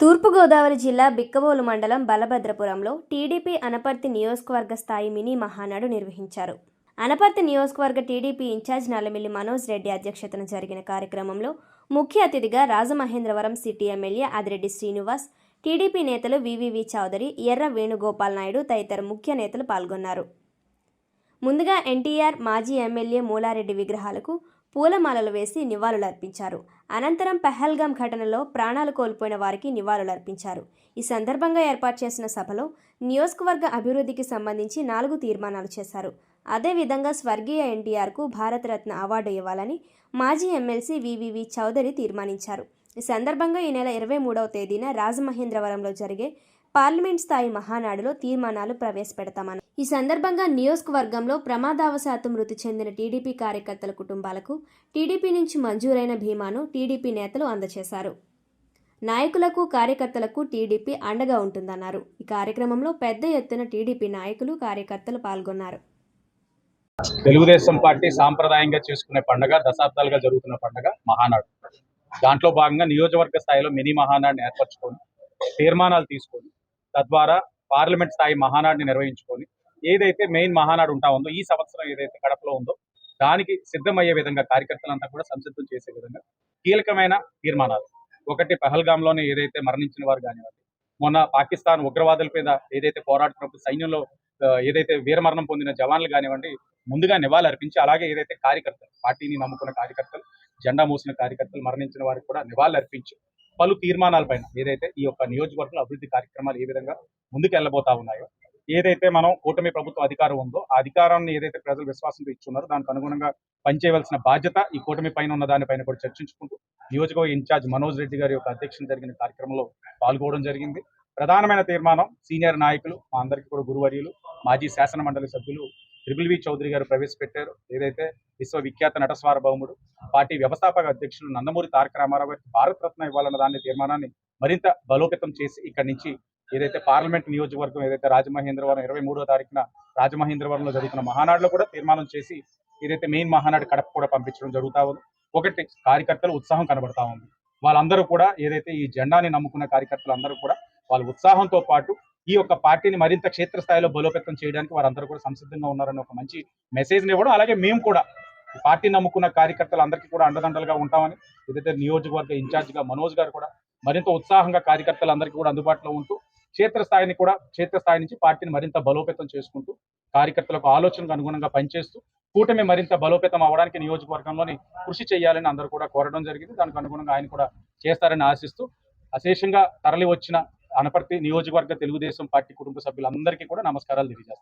తూర్పుగోదావరి జిల్లా బిక్కవోలు మండలం బలభద్రపురంలో టీడీపీ అనపర్తి నియోజకవర్గ స్థాయి మినీ మహానాడు నిర్వహించారు. అనపర్తి నియోజకవర్గ టీడీపీ ఇన్ఛార్జ్ నల్లమిల్లి మనోజ్ రెడ్డి అధ్యక్షతన జరిగిన కార్యక్రమంలో ముఖ్య అతిథిగా Rajamahendravaram city MLA Adireddy Srinivas TDP నేతలు వివివి చౌదరి ఎర్ర వేణుగోపాల్ నాయుడు తదితర ముఖ్య నేతలు పాల్గొన్నారు. ముందుగా ఎన్టీఆర్ మాజీ ఎమ్మెల్యే మూలారెడ్డి విగ్రహాలకు పూలమాలలు వేసి నివాళులర్పించారు. అనంతరం పెహల్గాం ఘటనలో ప్రాణాలు కోల్పోయిన వారికి నివాళులర్పించారు. ఈ సందర్భంగా ఏర్పాటు చేసిన సభలో నియోజకవర్గ అభివృద్ధికి సంబంధించి నాలుగు తీర్మానాలు చేశారు. అదేవిధంగా స్వర్గీయ ఎన్టీఆర్కు భారతరత్న అవార్డు ఇవ్వాలని మాజీ ఎమ్మెల్సీ వివివి చౌదరి తీర్మానించారు. ఈ సందర్భంగా ఈ నెల ఇరవై మూడవ తేదీన రాజమహేంద్రవరంలో జరిగే పార్లమెంట్ స్థాయి మహానాడులో తీర్మానాలు ప్రవేశపెడతామని ఈ సందర్భంగా నియోజకవర్గంలో ప్రమాదావశాత్తు మృతి చెందిన టీడీపీ కార్యకర్తల కుటుంబాలకు టీడీపీ నుంచి మంజూరైన భీమాను టీడీపీ నేతలు అందజేశారు. నాయకులకు కార్యకర్తలకు టీడీపీ అండగా ఉంటుందన్నారు. ఈ కార్యక్రమంలో పెద్ద ఎత్తున టీడీపీ నాయకులు కార్యకర్తలు పాల్గొన్నారు. తెలుగుదేశం పార్టీ సాంప్రదాయంగా చేసుకునే పండుగ దశాబ్దాలుగా జరుగుతున్న పండుగ మహానాడు. దాంట్లో భాగంగా నియోజకవర్గ స్థాయిలో మినీ మహానాడుని ఏర్పరచుకొని తీర్మానాలు తీసుకొని తద్వారా పార్లమెంట్ స్థాయి మహానాడిని నిర్వహించుకొని ఏదైతే మెయిన్ మహానాడు ఉంటా ఉందో ఈ సంవత్సరం ఏదైతే కడపలో ఉందో దానికి సిద్ధమయ్యే విధంగా కార్యకర్తలంతా కూడా సంసిద్ధం చేసే విధంగా కీలకమైన తీర్మానాలు. ఒకటి పహల్గాంలోనే ఏదైతే మరణించిన వారు కానివ్వండి మొన్న పాకిస్తాన్ ఉగ్రవాదుల మీద ఏదైతే పోరాడుతున్నప్పుడు సైన్యంలో ఏదైతే వీరమరణం పొందిన జవాన్లు కానివ్వండి ముందుగా నివాళులు అర్పించి అలాగే ఏదైతే కార్యకర్తలు పార్టీని నమ్ముకున్న కార్యకర్తలు జెండా మూసిన కార్యకర్తలు మరణించిన వారికి కూడా నివాళులు అర్పించి పలు తీర్మానాలపైన ఏదైతే ఈ యొక్క నియోజకవర్గంలో అభివృద్ధి కార్యక్రమాలు ఏ విధంగా ముందుకు వెళ్ళబోతా ఉన్నాయో ఏదైతే మనం కూటమి ప్రభుత్వ అధికారం ఉందో ఆ అధికారాన్ని ఏదైతే ప్రజలు విశ్వాసంతో ఇచ్చున్నారో దానికి అనుగుణంగా పనిచేయవలసిన బాధ్యత ఈ కూటమి పైన ఉన్న దానిపైన కూడా చర్చించుకుంటూ నియోజకవర్గ ఇన్ఛార్జ్ మనోజ్ రెడ్డి గారి యొక్క అధ్యక్షత జరిగిన కార్యక్రమంలో పాల్గొనడం జరిగింది. ప్రధానమైన తీర్మానం సీనియర్ నాయకులు మా అందరికీ కూడా గురువర్యులు మాజీ శాసన మండలి సభ్యులు త్రిబుల్ వి చౌదరి గారు ప్రవేశపెట్టారు. ఏదైతే విశ్వవిఖ్యాత నట సార్వభౌముడు పార్టీ వ్యవస్థాపక అధ్యక్షులు నందమూరి తారక రామారావు గారికి భారతరత్న ఇవ్వాలన్న దాని తీర్మానాన్ని మరింత బలోపేతం చేసి ఇక్కడి నుంచి ఏదైతే పార్లమెంట్ నియోజకవర్గం ఏదైతే రాజమహేంద్రవరం ఇరవై మూడో తారీఖున రాజమహేంద్రవరంలో జరుగుతున్న మహానాడులో కూడా తీర్మానం చేసి ఏదైతే మెయిన్ మహానాడు కడప కూడా పంపించడం జరుగుతా ఉంది. ఒకటి కార్యకర్తలు ఉత్సాహం కనబడతా ఉంది. వాళ్ళందరూ కూడా ఏదైతే ఈ జెండాని నమ్ముకున్న కార్యకర్తలు అందరూ కూడా వాళ్ళ ఉత్సాహంతో పాటు ఈ యొక్క పార్టీని మరింత క్షేత్రస్థాయిలో బలోపేతం చేయడానికి వారందరూ కూడా సంసిద్ధంగా ఉన్నారని ఒక మంచి మెసేజ్ని ఇవ్వడం. అలాగే మేము కూడా పార్టీ నమ్ముకున్న కార్యకర్తలు అందరికీ కూడా అండదండలుగా ఉంటామని ఏదైతే నియోజకవర్గ ఇన్ఛార్జిగా మనోజ్ గారు కూడా మరింత ఉత్సాహంగా కార్యకర్తలందరికీ కూడా అందుబాటులో ఉంటూ క్షేత్రస్థాయిని కూడా క్షేత్రస్థాయి నుంచి పార్టీని మరింత బలోపేతం చేసుకుంటూ కార్యకర్తలకు ఆలోచనకు అనుగుణంగా పనిచేస్తూ కూటమి మరింత బలోపేతం అవ్వడానికి నియోజకవర్గంలోని కృషి చేయాలని అందరూ కూడా కోరడం జరిగింది. దానికి అనుగుణంగా ఆయన కూడా చేస్తారని ఆశిస్తూ అశేషంగా తరలి వచ్చిన అనపర్తి నియోజకవర్గ తెలుగుదేశం పార్టీ కుటుంబ సభ్యులందరికీ కూడా నమస్కారాలు తెలియజేస్తాను.